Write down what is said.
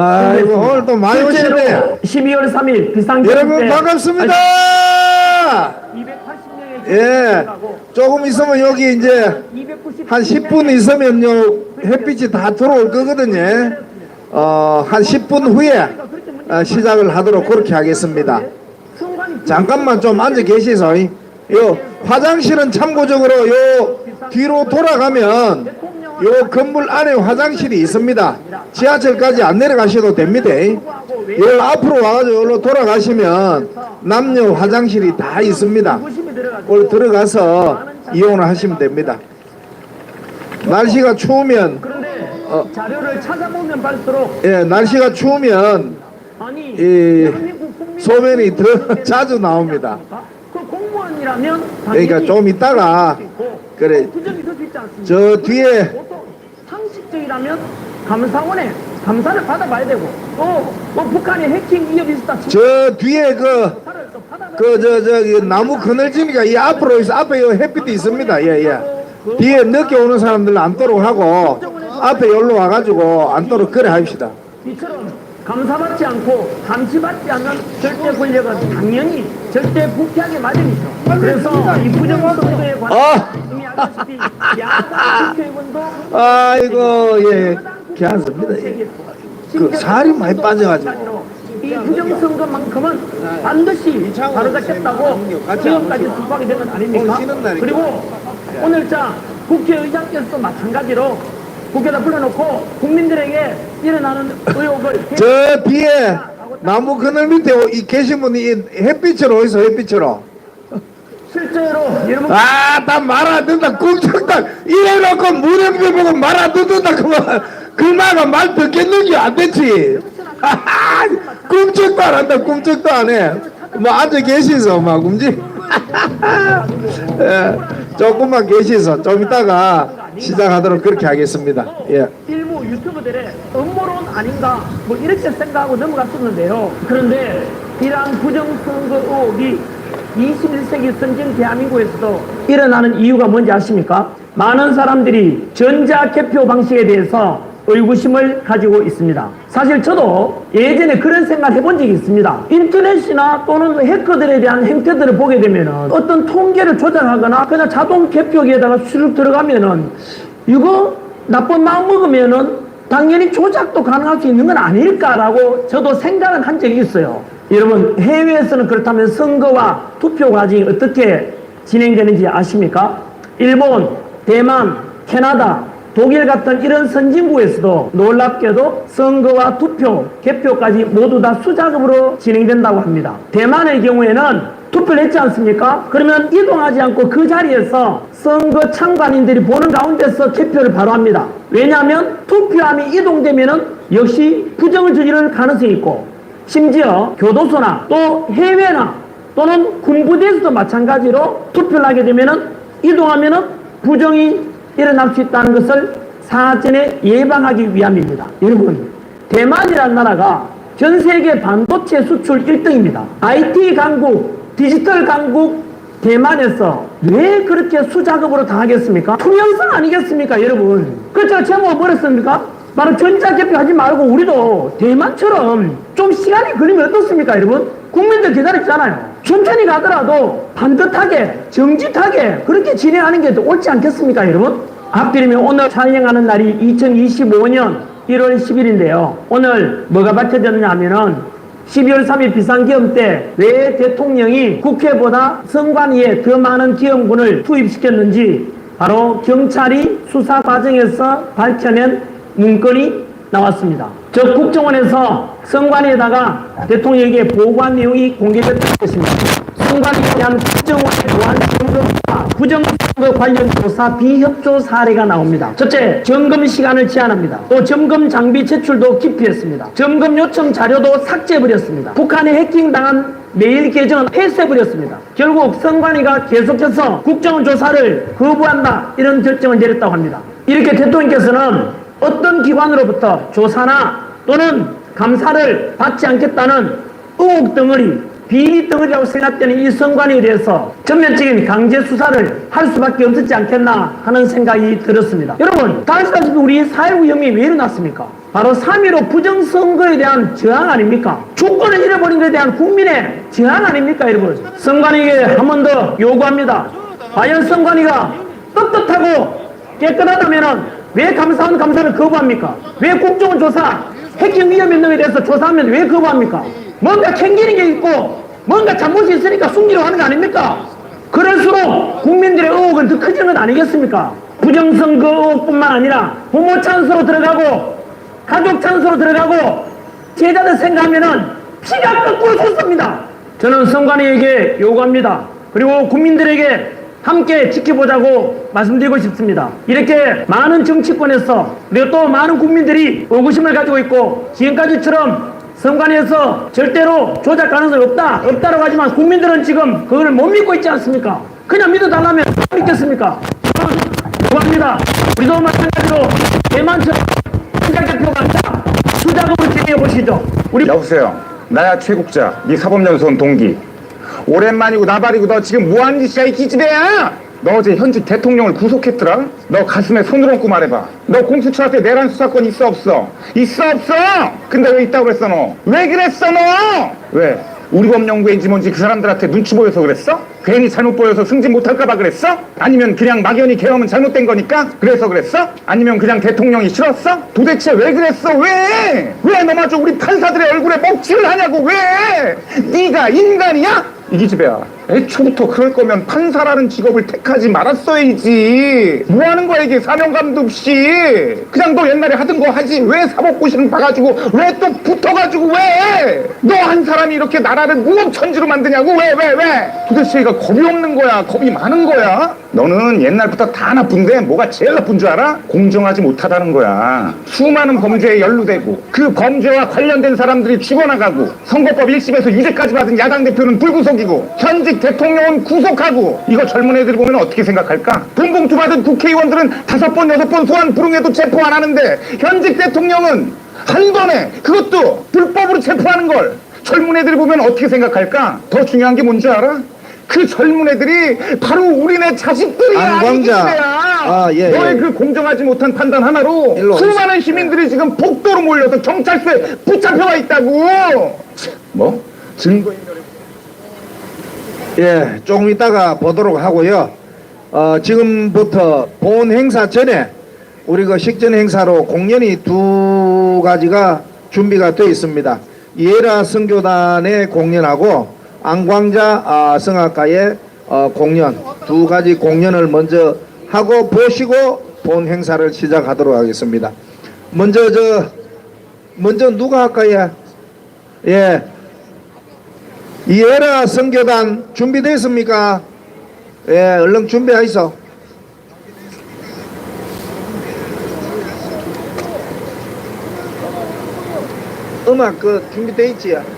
아이고 오늘 또 많이 오시네. 12월 3일 비상경 여러분 반갑습니다. 280명의 예. 조금 있으면 여기 이제 290한 10분 있으면요 햇빛이 다 들어올 거거든요. 어 한 10분 후에 어, 시작을 하도록 그렇게 하겠습니다. 잠깐만 좀 앉아 계시소. 요 화장실은 참고적으로 요 뒤로 돌아가면 요 건물 안에 화장실이 있습니다. 지하철까지 안 내려가셔도 됩니다. 요 앞으로 와가지고 여기로 돌아가시면 남녀 화장실이 다 있습니다. 올 들어가서 이용을 하시면 됩니다. 날씨가 추우면 어. 자료를 찾아보면 볼수록 예 날씨가 추우면 아니 이 소변이 더 국민의 자주 나옵니다. 그 공무원이라면 그러니까 좀 있다가 있고, 그래 있지 않습니까? 저 뒤에 보통 상식적이라면 감사원에 감사를 받아봐야 되고 또 뭐 북한의 해킹 위협이 있었다 치면 저 뒤에 그 감사를 또 받아봐야 그 저 저기 나무 그늘지니까 이 앞으로 있어 앞에 요 햇빛도 있습니다. 예예. 뒤에 늦게 오는 사람들 앉도록 하고 앞에 여기로 와가지고 앉도록 그래 합시다. 이처럼 감사받지 않고 감시받지 않는 절대 권력은 당연히 절대 부패하게 마련이죠. 그래서 이 부정선거에 관해 아! 아이고 예 괜찮습니다. 예. 그 살이 많이 빠져가지고. 이 부정선거만큼은 반드시 바로 잡겠다고 지금까지 수박이 된건 아닙니까? 그리고 오늘 자 국회의장께서도 마찬가지로 국회에다 불러놓고 국민들에게 일어나는 의혹을 저 뒤에 나무 그늘 밑에 이 계신 분이 이 햇빛으로 어디서 햇빛으로 실제로 여러분 아나 말안 듣는다. 꿈쩍다 이래놓고 무령비 보고 말안 듣는다. 그만. 그마가 말 듣겠는지 안 됐지. 꿈쩍도 안 한다. 꿈쩍도 안해뭐 앉아 계시소 막 움직 예, 조금만 계시소. 좀 이따가 시작하도록 그렇게 하겠습니다. 예. 일부 유튜버들의 음모론 아닌가 뭐 이렇게 생각하고 넘어갔었는데요. 그런데 이러한 부정선거 의혹이 21세기 선진 대한민국에서도 일어나는 이유가 뭔지 아십니까? 많은 사람들이 전자 개표 방식에 대해서 의구심을 가지고 있습니다. 사실 저도 예전에 그런 생각 해본 적이 있습니다. 인터넷이나 또는 해커들에 대한 행태들을 보게 되면은 어떤 통계를 조작하거나 그냥 자동 개표기에다가 수룩 들어가면은 이거 나쁜 마음 먹으면은 당연히 조작도 가능할 수 있는 건 아닐까라고 저도 생각은 한 적이 있어요. 여러분 해외에서는 그렇다면 선거와 투표 과정이 어떻게 진행되는지 아십니까? 일본, 대만, 캐나다, 독일 같은 이런 선진국에서도 놀랍게도 선거와 투표, 개표까지 모두 다 수작업으로 진행된다고 합니다. 대만의 경우에는 투표를 했지 않습니까? 그러면 이동하지 않고 그 자리에서 선거 참관인들이 보는 가운데서 개표를 바로 합니다. 왜냐하면 투표함이 이동되면은 역시 부정을 저지를 가능성이 있고 심지어 교도소나 또 해외나 또는 군부대에서도 마찬가지로 투표를 하게 되면은 이동하면은 부정이 일어날 수 있다는 것을 사전에 예방하기 위함입니다. 여러분, 대만이라는 나라가 전 세계 반도체 수출 1등입니다. IT 강국, 디지털 강국 대만에서 왜 그렇게 수작업으로 당하겠습니까? 투명성 아니겠습니까, 여러분? 그 제가 제목을 뭐랬습니까? 바로 전자개표 하지 말고 우리도 대만처럼 좀 시간이 걸리면 어떻습니까, 여러분? 국민들 기다렸잖아요. 천천히 가더라도 반듯하게, 정직하게 그렇게 진행하는 게더 옳지 않겠습니까, 여러분? 하필이면 오늘 촬영하는 날이 2025년 1월 10일인데요. 오늘 뭐가 밝혀졌냐 하면은 12월 3일 비상기험 때왜 대통령이 국회보다 선관위에 더 많은 기험군을 투입시켰는지 바로 경찰이 수사 과정에서 밝혀낸 문건이 나왔습니다. 저 국정원에서 선관위에다가 대통령에게 보고한 내용이 공개됐다는 것입니다. 선관위에 대한 국정원의 보안 점검과 부정선거 관련 조사 비협조 사례가 나옵니다. 첫째, 점검 시간을 제한합니다. 또 점검 장비 제출도 기피했습니다. 점검 요청 자료도 삭제해버렸습니다. 북한에 해킹당한 메일 계정은 폐쇄해버렸습니다. 결국 선관위가 계속해서 국정원 조사를 거부한다 이런 결정을 내렸다고 합니다. 이렇게 대통령께서는 어떤 기관으로부터 조사나 또는 감사를 받지 않겠다는 의혹 덩어리 비리 덩어리라고 생각되는 이 선관위에 대해서 전면적인 강제 수사를 할 수밖에 없었지 않겠나 하는 생각이 들었습니다. 여러분, 다 아시다시피 우리 4.19 혁명이 왜 일어났습니까? 바로 3.15 부정선거에 대한 저항 아닙니까? 주권을 잃어버린 것에 대한 국민의 저항 아닙니까, 여러분? 선관위에게 한 번 더 요구합니다. 과연 선관위가 떳떳하고 깨끗하다면 왜 감사원 감사를 거부합니까? 왜 국정원 조사, 해킹 위험 있는 대해서 조사하면 왜 거부합니까? 뭔가 챙기는 게 있고 뭔가 잘못이 있으니까 숨기려 하는 거 아닙니까? 그럴수록 국민들의 의혹은 더 커지는 것 아니겠습니까? 부정선거 의혹뿐만 아니라 부모 찬스로 들어가고 가족 찬스로 들어가고 제자들 생각하면은 피가 거꾸로 솟습니다. 저는 선관위에게 요구합니다. 그리고 국민들에게 함께 지켜보자고 말씀드리고 싶습니다. 이렇게 많은 정치권에서 그리고 또 많은 국민들이 의구심을 가지고 있고 지금까지처럼 선관위에서 절대로 조작 가능성이 없다 없다라고 하지만 국민들은 지금 그걸 못 믿고 있지 않습니까? 그냥 믿어달라면 안 믿겠습니까? 요구합니다. 우리도 마찬가지로 대만처럼 생각 대표가 아니라 수작업을 진행해 보시죠. 우리 여보세요. 나야 최국자, 네 사법연수원 동기. 오랜만이고 나발이고 너 지금 뭐하는 짓이야 이 기집애야? 너 어제 현직 대통령을 구속했더라? 너 가슴에 손을 얹고 말해봐. 너 공수처한테 내란 수사권 있어 없어? 있어 없어? 근데 왜 있다고 그랬어 너? 왜 그랬어 너? 왜? 우리 법연구인지 뭔지 그 사람들한테 눈치 보여서 그랬어? 괜히 잘못 보여서 승진 못할까봐 그랬어? 아니면 그냥 막연히 계엄은 잘못된 거니까? 그래서 그랬어? 아니면 그냥 대통령이 싫었어? 도대체 왜 그랬어? 왜? 왜 너마저 우리 판사들의 얼굴에 먹칠을 하냐고 왜? 네가 인간이야? 이기집 애초부터 그럴 거면 판사라는 직업을 택하지 말았어야지. 뭐 하는 거야 이게 사명감도 없이? 그냥 너 옛날에 하던 거 하지. 왜 사법고시는 봐가지고 왜 또 붙어가지고 왜? 너 한 사람이 이렇게 나라를 무법천지로 만드냐고? 왜 왜 왜, 도대체 얘가 겁이 없는 거야? 겁이 많은 거야? 너는 옛날부터 다 나쁜데 뭐가 제일 나쁜 줄 알아? 공정하지 못하다는 거야. 수많은 범죄에 연루되고 그 범죄와 관련된 사람들이 죽어나가고 선거법 1심에서 유죄까지 받은 야당 대표는 불구속이고 현직 대통령은 구속하고 이거 젊은 애들 보면 어떻게 생각할까? 돈 봉투 받은 국회의원들은 다섯 번 여섯 번 소환 불응해도 체포 안 하는데 현직 대통령은 한 번에 그것도 불법으로 체포하는 걸 젊은 애들 보면 어떻게 생각할까? 더 중요한 게 뭔지 알아? 그 젊은 애들이 바로 우리네 자식들이야. 안광자. 아, 예, 너의 예. 그 공정하지 못한 판단 하나로 일로 수많은 시민들이 지금 복도로 몰려서 경찰서에 붙잡혀가 있다고. 뭐? 증거인멸 예, 조금 있다가 보도록 하고요. 어, 지금부터 본 행사 전에 우리 그 식전 행사로 공연이 두 가지가 준비가 되어 있습니다. 이에라 선교단의 공연하고 안광자 아, 성악가의 어, 공연 두 가지 공연을 먼저 하고 보시고 본 행사를 시작하도록 하겠습니다. 먼저 저 먼저 누가 할까요? 예. 이해라 선교단 준비됐습니까? 예, 얼른 준비하이소. 음악 그 준비돼 있지요?